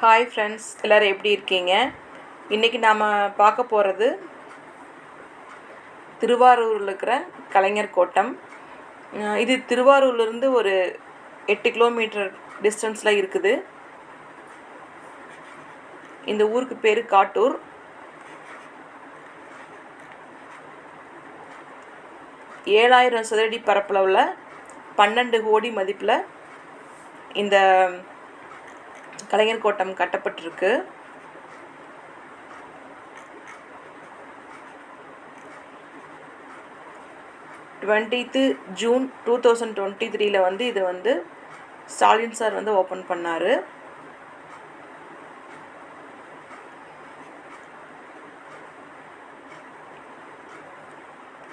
Hi friends எல்லோரும் எப்படி இருக்கீங்க? இன்றைக்கி நாம் பார்க்க போகிறது திருவாரூரில் இருக்கிற கலைஞர் கோட்டம். இது திருவாரூர்லேருந்து ஒரு எட்டு கிலோமீட்டர் டிஸ்டன்ஸில் இருக்குது. இந்த ஊருக்கு பேர் காட்டூர். ஏழாயிரம் சதுரடி பரப்பளவில் பன்னெண்டு கோடி மதிப்பில் இந்த கலைஞர் கோட்டம் கட்டப்பட்டிருக்கு. Twentieth June two thousand twenty த்ரீல வந்து இதை வந்து ஸ்டாலின் சார் வந்து ஓப்பன் பண்ணார்.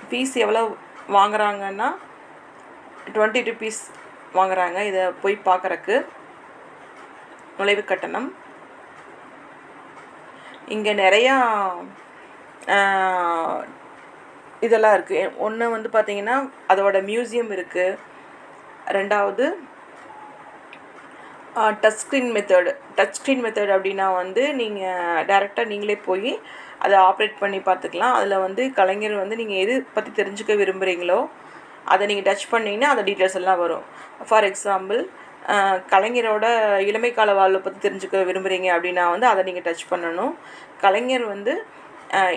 ஃபீஸ் எவ்வளோ வாங்குறாங்கன்னா டுவெண்ட்டி ருபீஸ் வாங்குறாங்க இதை போய் பார்க்குறக்கு. நுழைவு கட்டணம். இங்கே நிறையா இதெல்லாம் இருக்குது ஒன்று வந்து பார்த்தீங்கன்னா அதோட மியூசியம் இருக்குது ரெண்டாவது touch screen method touch screen method அப்படின்னா வந்து நீங்கள் டேரெக்டாக நீங்களே போய் அதை ஆப்ரேட் பண்ணி பார்த்துக்கலாம் அதில் வந்து கலைஞர் வந்து நீங்கள் எது பற்றி தெரிஞ்சுக்க விரும்புகிறீங்களோ அதை நீங்கள் டச் பண்ணிங்கன்னா அந்த டீட்டெயில்ஸ் எல்லாம் வரும். ஃபார் எக்ஸாம்பிள் கலைஞரோட இளமை கால வாழ்வை பற்றி தெரிஞ்சுக்க விரும்புகிறீங்க அப்படின்னா வந்து அதை நீங்கள் டச் பண்ணணும். கலைஞர் வந்து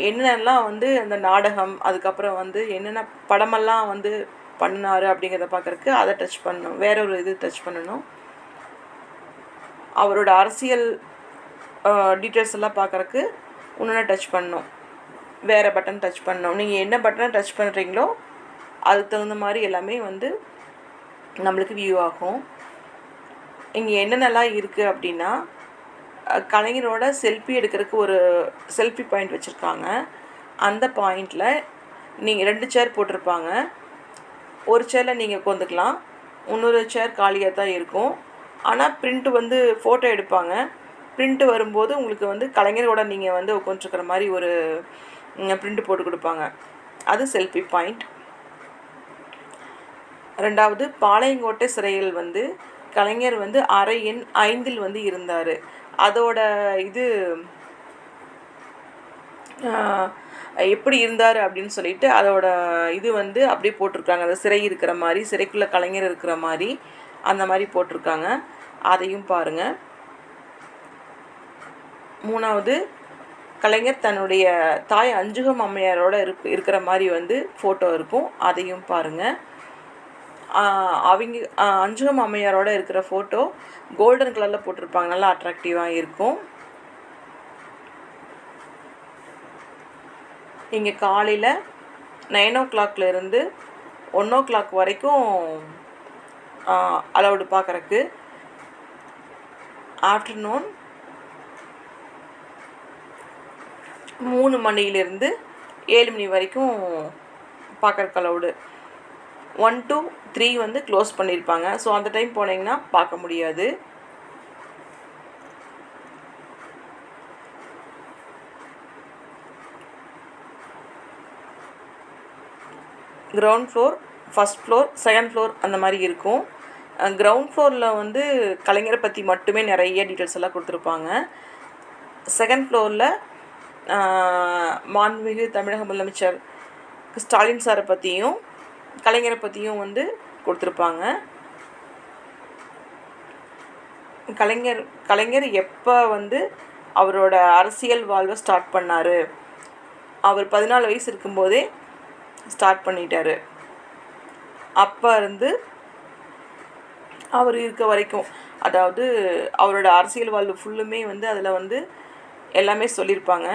என்னென்னலாம் வந்து அந்த நாடகம் அதுக்கப்புறம் வந்து என்னென்ன படமெல்லாம் வந்து பண்ணினாரு அப்படிங்கிறத பார்க்குறக்கு அதை டச் பண்ணணும். வேற ஒரு இது டச் பண்ணணும். அவரோட அரசியல் டீட்டெயில்ஸ் எல்லாம் பார்க்குறக்கு இன்னொன்று டச் பண்ணணும். வேறு பட்டன் டச் பண்ணணும். நீங்கள் என்ன பட்டனை டச் பண்ணுறீங்களோ அதுக்கு தகுந்த மாதிரி எல்லாமே வந்து நம்மளுக்கு வியூ ஆகும். இங்கே என்னென்னலாம் இருக்குது அப்படின்னா கலைஞரோட செல்ஃபி எடுக்கிறதுக்கு ஒரு செல்ஃபி பாயிண்ட் வச்சுருக்காங்க. அந்த பாயிண்டில் நீங்கள் ரெண்டு சேர் போட்டிருப்பாங்க. ஒரு சேரில் நீங்கள் உட்காந்துக்கலாம் இன்னொரு சேர் காலியாக தான் இருக்கும். ஆனால் பிரிண்ட்டு வந்து ஃபோட்டோ எடுப்பாங்க. பிரிண்ட்டு வரும்போது உங்களுக்கு வந்து கலைஞரோட நீங்கள் வந்து உட்காந்துருக்கிற மாதிரி ஒரு பிரிண்ட் போட்டு கொடுப்பாங்க. அது செல்ஃபி பாயிண்ட் ரெண்டாவது பாளையங்கோட்டை சிறையில் வந்து கலைஞர் வந்து அறை எண் ஐந்தில் வந்து இருந்தார். அதோட இது எப்படி இருந்தார் அப்படின்னு சொல்லிட்டு அதோட இது வந்து அப்படியே போட்டிருக்காங்க. அந்த சிறை இருக்கிற மாதிரி சிறைக்குள்ளே கலைஞர் இருக்கிற மாதிரி அந்த மாதிரி போட்டிருக்காங்க. அதையும் பாருங்கள் மூணாவது கலைஞர் தன்னுடைய தாய் அஞ்சுகம் அம்மையாரோட இருப் இருக்கிற மாதிரி வந்து ஃபோட்டோ இருக்கும். அதையும் பாருங்கள் அவங்க ஆஹ் அஞ்சுகம் அம்மையாரோட இருக்கிற ஃபோட்டோ கோல்டன் கலரில் போட்டிருப்பாங்க. நல்லா அட்ராக்டிவாக இருக்கும். இங்கே காலையில் நைன் ஓ கிளாக்லேருந்து ஒன் ஓ கிளாக் வரைக்கும் அலௌடு பார்க்குறக்கு ஆஃப்டர்நூன் மூணு மணியிலிருந்து ஏழு மணி வரைக்கும் பார்க்குறக்கு அலௌடு ஒன் டூ த்ரீ வந்து க்ளோஸ் பண்ணியிருப்பாங்க ஸோ அந்த டைம் போனீங்கன்னா பார்க்க முடியாது. Ground floor first floor second floor அந்த மாதிரி இருக்கும். Uh, கிரவுண்ட் ஃப்ளோரில் வந்து கலைஞரை பற்றி மட்டுமே நிறைய டீட்டெயில்ஸ் எல்லாம் கொடுத்துருப்பாங்க. செகண்ட் ஃப்ளோரில் uh, மாண்புமிகு தமிழக முதலமைச்சர் ஸ்டாலின் சாரை பற்றியும் கலைஞரை பற்றியும் வந்து கொடுத்துருப்பாங்க. கலைஞர் கலைஞர் எப்போ வந்து அவரோட அரசியல் வாழ்வை ஸ்டார்ட் பண்ணார்? அவர் பதினாலு வயசு இருக்கும்போதே ஸ்டார்ட் பண்ணிட்டாரு. அப்போ இருந்து அவர் இருக்க வரைக்கும் அதாவது அவரோட அரசியல் வாழ்வு ஃபுல்லுமே வந்து அதில் வந்து எல்லாமே சொல்லியிருப்பாங்க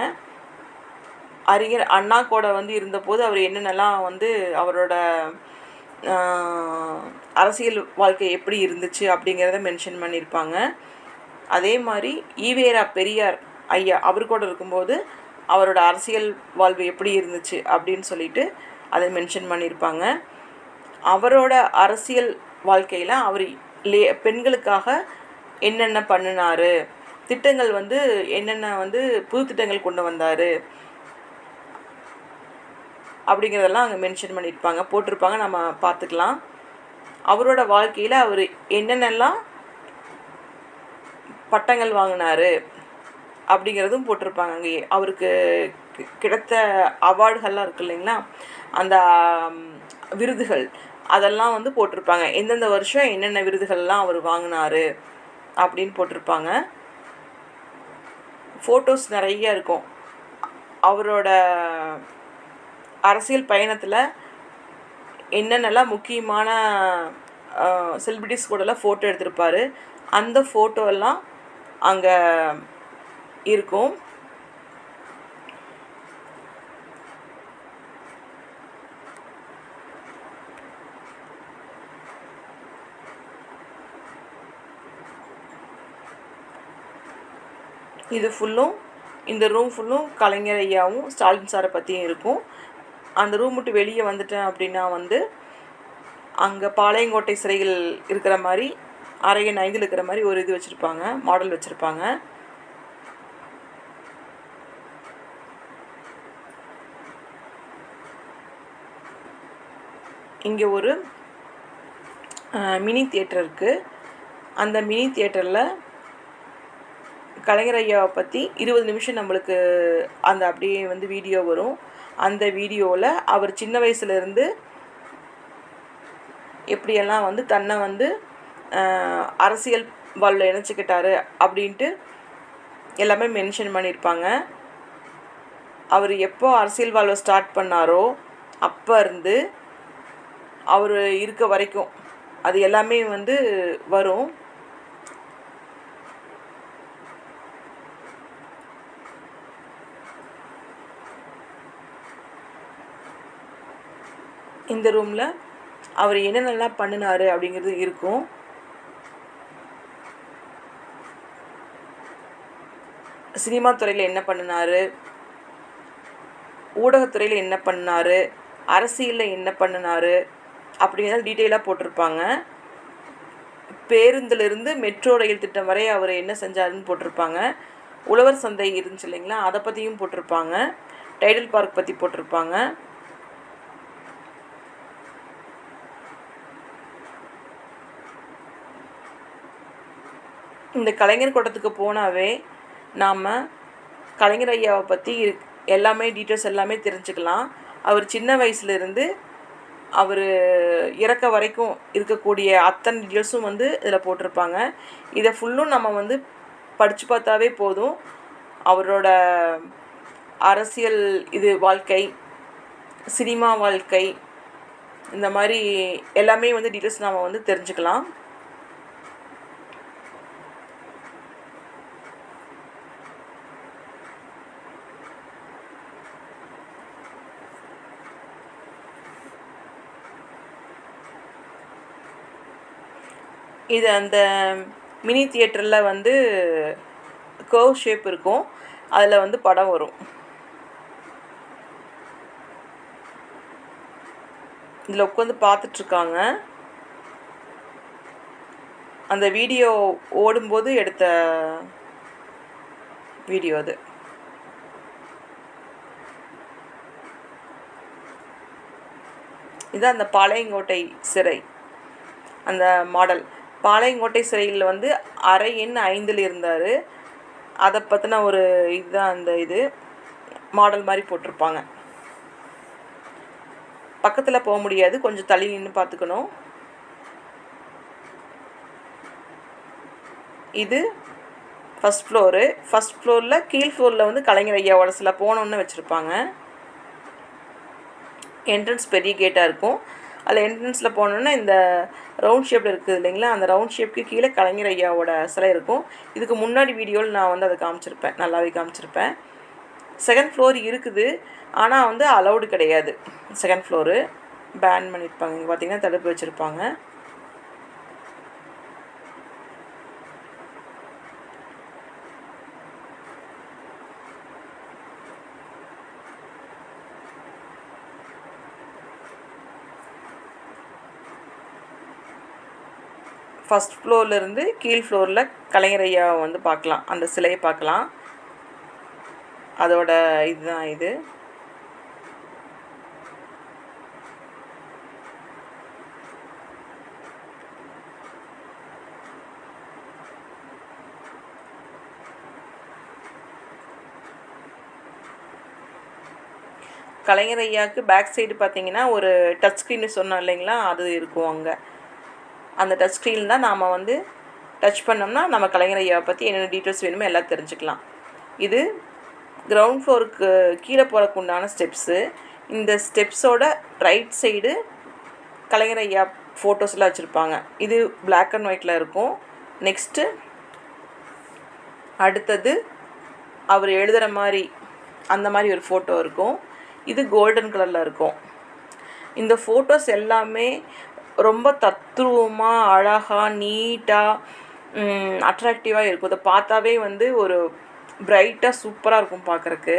அறிஞர் அண்ணா கூட வந்து இருந்தபோது அவர் என்னென்னலாம் வந்து அவரோட அரசியல் வாழ்க்கை எப்படி இருந்துச்சு அப்படிங்கிறத மென்ஷன் பண்ணியிருப்பாங்க. அதே மாதிரி ஈவேரா பெரியார் ஐயா அவர் கூட இருக்கும்போது அவரோட அரசியல் வாழ்வு எப்படி இருந்துச்சு அப்படின்னு சொல்லிட்டு அதை மென்ஷன் பண்ணியிருப்பாங்க. அவரோட அரசியல் வாழ்க்கையில் அவர் லே பெண்களுக்காக என்னென்ன பண்ணினாரு திட்டங்கள் வந்து என்னென்ன வந்து புது திட்டங்கள் கொண்டு வந்தார் அப்படிங்கிறதெல்லாம் அங்கே மென்ஷன் பண்ணியிருப்பாங்க போட்டிருப்பாங்க. நம்ம பார்த்துக்கலாம். அவரோட வாழ்க்கையில் அவர் என்னென்னலாம் பட்டங்கள் வாங்கினாரு அப்படிங்கிறதும் போட்டிருப்பாங்க அங்கே அவருக்கு கி- கிடைத்த அவார்டுகள்லாம் இருக்கு இல்லைங்களா? அந்த விருதுகள் அதெல்லாம் வந்து போட்டிருப்பாங்க. எந்தெந்த வருஷம் என்னென்ன விருதுகள்லாம் அவர் வாங்கினாரு அப்படின்னு போட்டிருப்பாங்க. ஃபோட்டோஸ் நிறைய இருக்கும். அவரோட அரசியல் பயணத்தில் என்னென்னலாம் முக்கியமான செலிபிரிட்டிஸ் கூடலாம் ஃபோட்டோ எடுத்திருப்பாரு அந்த ஃபோட்டோ எல்லாம் அங்கே இருக்கும். இது ஃபுல்லும் இந்த ரூம் ஃபுல்லும் கலைஞர் ஐயாவும் ஸ்டாலின் சாரை பற்றியும் இருக்கும். அந்த ரூம் விட்டு வெளியே வந்துட்டேன் அப்படின்னா வந்து அங்கே பாளையங்கோட்டை சிறையில் இருக்கிற மாதிரி அரையன் ஐந்தில் இருக்கிற மாதிரி ஒரு இது வச்சுருப்பாங்க மாடல் வச்சுருப்பாங்க. இங்கே ஒரு மினி தியேட்டர் இருக்குது அந்த மினி தியேட்டரில் கலைஞர் ஐயாவை பற்றி இருபது நிமிஷம் நம்மளுக்கு அந்த அப்படியே வந்து வீடியோ வரும். அந்த வீடியோவில் அவர் சின்ன வயசுலேருந்து எப்படியெல்லாம் வந்து தன்னை வந்து அரசியல் வாழ்வில் இணைச்சிக்கிட்டாரு அப்படின்ட்டு எல்லாமே மென்ஷன் பண்ணியிருப்பாங்க அவர் எப்போ அரசியல் வாழ்வை ஸ்டார்ட் பண்ணாரோ அப்போ இருந்து அவர் இருக்க வரைக்கும் அது எல்லாமே வந்து வரும். இந்த ரூமில் அவர் என்னென்னலாம் பண்ணினார் அப்படிங்கிறது இருக்கும். சினிமா துறையில் என்ன பண்ணினார்? ஊடகத்துறையில் என்ன பண்ணாரு அரசியலில் என்ன பண்ணினாரு? அப்படிங்கிறத டீட்டெயிலாக போட்டிருப்பாங்க. பேருந்திலிருந்து மெட்ரோ ரயில் திட்டம் வரை அவர் என்ன செஞ்சாருன்னு போட்டிருப்பாங்க. உழவர் சந்தை இருந்துச்சு இல்லைங்களா? அதை பற்றியும் போட்டிருப்பாங்க. டைடல் பார்க் பற்றி போட்டிருப்பாங்க. இந்த கலைஞர் கூட்டத்துக்கு போனாவே நாம் கலைஞர் ஐயாவை பற்றி எல்லாமே டீட்டெயில்ஸ் எல்லாமே தெரிஞ்சுக்கலாம். அவர் சின்ன வயசுலேருந்து அவர் இறக்க வரைக்கும் இருக்கக்கூடிய அத்தனை டீட்டெயில்ஸும் வந்து இதில் போட்டிருப்பாங்க. இதை ஃபுல்லும் நம்ம வந்து படித்து பார்த்தாவே போதும். அவரோட அரசியல் இது வாழ்க்கை சினிமா வாழ்க்கை இந்த மாதிரி எல்லாமே வந்து டீட்டெயில்ஸ் நாம் வந்து தெரிஞ்சுக்கலாம். இது அந்த மினி தியேட்டரில் வந்து கர்வ் ஷேப் இருக்கும். அதில் வந்து படம் வரும். இதில் உட்காந்து பார்த்துட்ருக்காங்க. அந்த வீடியோ ஓடும்போது எடுத்த வீடியோ அது. இதுதான் அந்த பாளையங்கோட்டை சிறை. அந்த மாடல். பாளையங்கோட்டை சிறையில் வந்து அரை எண் ஐந்தில் இருந்தார். அதை பற்றின ஒரு இதுதான் அந்த இது. மாடல் மாதிரி போட்டிருப்பாங்க. பக்கத்தில் போக முடியாது. கொஞ்சம் தள்ளி நின்று பார்த்துக்கணும். இது ஃபஸ்ட் ஃப்ளோரு ஃபஸ்ட் ஃப்ளோரில் கீழ் ஃப்ளோரில் வந்து கலைஞர் ஐயாவோட சில போனோன்னு வச்சுருப்பாங்க. என்ட்ரன்ஸ் பெரிய கேட்டாக இருக்கும். அதில் என்ட்ரன்ஸில் போனோன்னா இந்த ரவுண்ட் ஷேப்பில் இருக்குது இல்லைங்களா? அந்த ரவுண்ட் ஷேப்புக்கு கீழே கலைஞர் ஐயாவோட சிலை இருக்கும். இதுக்கு முன்னாடி வீடியோவில் நான் வந்து அதை காமிச்சிருப்பேன். நல்லாவே காமிச்சிருப்பேன். செகண்ட் ஃப்ளோர் இருக்குது. ஆனால் வந்து அலௌடு கிடையாது. செகண்ட் ஃப்ளோரு பேன் பண்ணியிருப்பாங்க இங்கே பார்த்தீங்கன்னா தடுப்பு வச்சுருப்பாங்க. ஃபஸ்ட் ஃப்ளோர்லேருந்து கீழ் ஃப்ளோரில் கலைஞரையாவை வந்து பார்க்கலாம். அந்த சிலையை பார்க்கலாம். அதோட இதுதான் இது. கலைஞர் ஐயாவுக்கு பேக் சைடு பார்த்தீங்கன்னா ஒரு டச் ஸ்க்ரீன்னு சொன்னோம் இல்லைங்களா? அது இருக்கும் அங்கே. அந்த டச் ஸ்க்ரீன் தான் நாம் வந்து டச் பண்ணோம்னா நம்ம கலைஞர் ஐயாவை பற்றி என்னென்ன டீட்டெயில்ஸ் வேணுமோ எல்லாம் தெரிஞ்சுக்கலாம். இது கிரவுண்ட் ஃப்ளோருக்கு கீழே போகிறக்கு உண்டான ஸ்டெப்ஸு இந்த ஸ்டெப்ஸோட ரைட் சைடு கலைஞர் ஐயா ஃபோட்டோஸ்லாம் வச்சுருப்பாங்க. இது பிளாக் அண்ட் ஒயிட்டில் இருக்கும். நெக்ஸ்ட்டு அடுத்தது அவர் எழுதுகிற மாதிரி அந்த மாதிரி ஒரு ஃபோட்டோ இருக்கும். இது கோல்டன் கலரில் இருக்கும். இந்த ஃபோட்டோஸ் எல்லாமே ரொம்ப தத்ரூபமாக அழகாக நீட்டாக அட்ராக்டிவாக இருக்கும். அதை பார்த்தாவே வந்து ஒரு பிரைட்டாக சூப்பராக இருக்கும் பார்க்குறக்கு.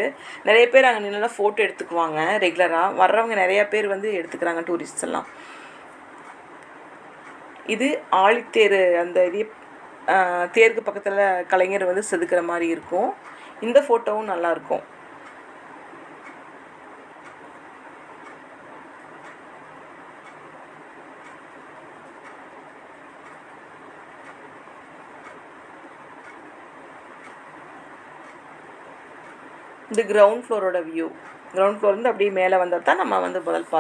நிறைய பேர் அங்கே நின்று ஃபோட்டோ எடுத்துக்குவாங்க ரெகுலராக வர்றவங்க நிறையா பேர் வந்து எடுத்துக்கிறாங்க டூரிஸ்ட்ஸ் எல்லாம். இது ஆழித்தேர் அந்த இது தேருக்கு பக்கத்தில் கலைஞர் வந்து செதுக்கிற மாதிரி இருக்கும். இந்த ஃபோட்டோவும் நல்லாயிருக்கும் இது கிரவுண்ட் ஃப்ளோரோட வியூ கிரவுண்ட் ஃப்ளோர்லேருந்து அப்படியே மேலே வந்தால் தான் நம்ம வந்து முதல் பா